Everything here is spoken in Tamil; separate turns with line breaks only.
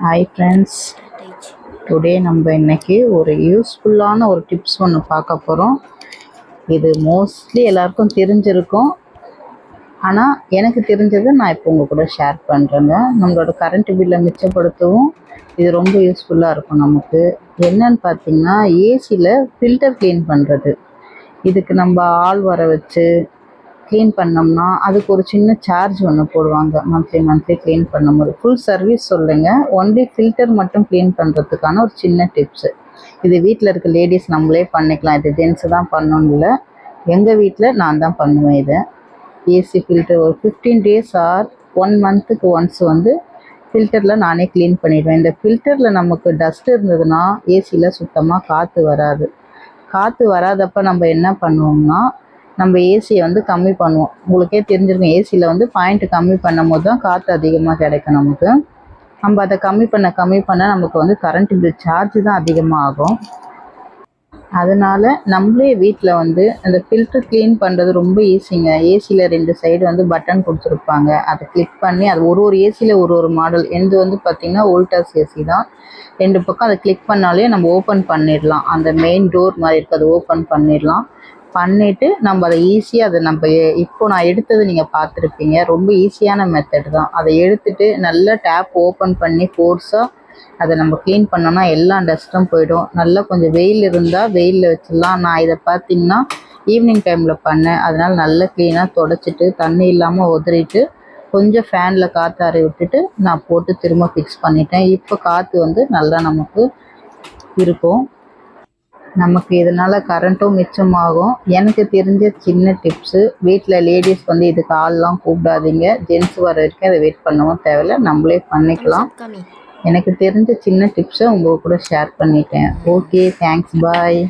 ஹாய் ஃப்ரெண்ட்ஸ் டுடே நம்ம இன்னைக்கு ஒரு யூஸ்ஃபுல்லான ஒரு டிப்ஸ் ஒன்று பார்க்க போகிறோம் இது மோஸ்ட்லி எல்லாருக்கும் தெரிஞ்சிருக்கும். ஆனால் எனக்கு தெரிஞ்சதை நான் இப்போ உங்கள் கூட ஷேர் பண்ணுறேங்க நம்மளோட கரண்ட் பில்லை மிச்சப்படுத்தவும் இது ரொம்ப யூஸ்ஃபுல்லாக இருக்கும் நமக்கு. என்னன்னு பார்த்தீங்கன்னா ஏசியில் ஃபில்டர் க்ளீன் பண்ணுறது இதுக்கு நம்ம ஆள் வர வச்சு க்ளீன் பண்ணோம்னா அதுக்கு ஒரு சின்ன சார்ஜ் ஒன்று போடுவாங்க. மந்த்லி மந்த்லி க்ளீன் பண்ணும்போது ஃபுல் சர்வீஸ் சொல்லுங்க. ஒன்லி ஃபில்டர் மட்டும் க்ளீன் பண்ணுறதுக்கான ஒரு சின்ன டிப்ஸு இது வீட்டில் இருக்க லேடிஸ் நம்மளே பண்ணிக்கலாம். இது ஜென்ஸு தான் பண்ணணும் இல்லை. எங்கள் வீட்டில் நான் தான் பண்ணுவேன் இதை. ஏசி ஃபில்டர் ஒரு ஃபிஃப்டீன் டேஸ் ஆர் ஒன் மந்த்துக்கு ஒன்ஸ் வந்து ஃபில்டரில் நானே க்ளீன் பண்ணிடுவேன். இந்த ஃபில்டரில் நமக்கு டஸ்ட் இருந்ததுன்னா ஏசியில் சுத்தமாக காற்று வராது. காற்று வராதப்ப நம்ம என்ன பண்ணுவோம்னா நம்ம ஏசியை வந்து கம்மி பண்ணுவோம். உங்களுக்கே தெரிஞ்சிருக்கும் ஏசியில் வந்து பாயிண்ட் கம்மி பண்ணும் போது தான் காற்று அதிகமாக கிடைக்கும் நமக்கு. நம்ம அதை கம்மி பண்ண கம்மி பண்ண நமக்கு வந்து கரண்ட் பில் சார்ஜ் தான் அதிகமாக ஆகும் அதனால நம்மளே வீட்டில் வந்து அந்த ஃபில்டர் க்ளீன் பண்ணுறது ரொம்ப ஈஸிங்க ஏசியில் ரெண்டு சைடு வந்து பட்டன் கொடுத்துருப்பாங்க. அதை கிளிக் பண்ணி அது ஒரு ஒரு ஏசியில் ஒரு ஒரு மாடல் எந்த வந்து பார்த்திங்கன்னா வோல்டாஸ் ஏசி தான். ரெண்டு பக்கம் அதை கிளிக் பண்ணாலே நம்ம ஓப்பன் பண்ணிடலாம். அந்த மெயின் டோர் மாதிரி இருக்குது அதை ஓப்பன் பண்ணிடலாம். பண்ணிவிட்டு நம்ம அதை ஈஸியாக அதை நம்ம எ- இப்போ நான் எடுத்தது நீங்கள் பார்த்துருப்பீங்க. ரொம்ப ஈஸியான மெத்தட் தான். அதை எடுத்துட்டு நல்லா டேப் ஓப்பன் பண்ணி ஃபோர்ஸாக அதை நம்ம க்ளீன் பண்ணோம்னா எல்லா டஸ்ட்டும் போயிடும். நல்லா கொஞ்சம் வெயில் இருந்தால் வெயிலில் வச்சிடலாம். நான் இதை பார்த்தீங்கன்னா ஈவினிங் டைமில் பண்ணேன். அதனால் நல்லா க்ளீனாக தொடச்சிட்டு தண்ணி இல்லாமல் உதறிட்டு கொஞ்சம் ஃபேனில் காற்றாரி விட்டுட்டு நான் போட்டு திரும்ப ஃபிக்ஸ் பண்ணிட்டேன். இப்போ காற்று வந்து நல்லா நமக்கு இருக்கும். நமக்கு இதனால் கரண்ட்டும் மிச்சமாகும் எனக்கு தெரிஞ்ச சின்ன டிப்ஸு வீட்டில் லேடிஸ் வந்து இதுக்கு ஆள்லாம் கூப்பிடாதீங்க. ஜென்ஸ் வர வரைக்கும் அதை வெயிட் பண்ணவும் தேவையில்ல. நம்மளே பண்ணிக்கலாம். எனக்கு தெரிஞ்ச சின்ன டிப்ஸை உங்கள் கூட ஷேர் பண்ணிட்டேன். Okay thanks bye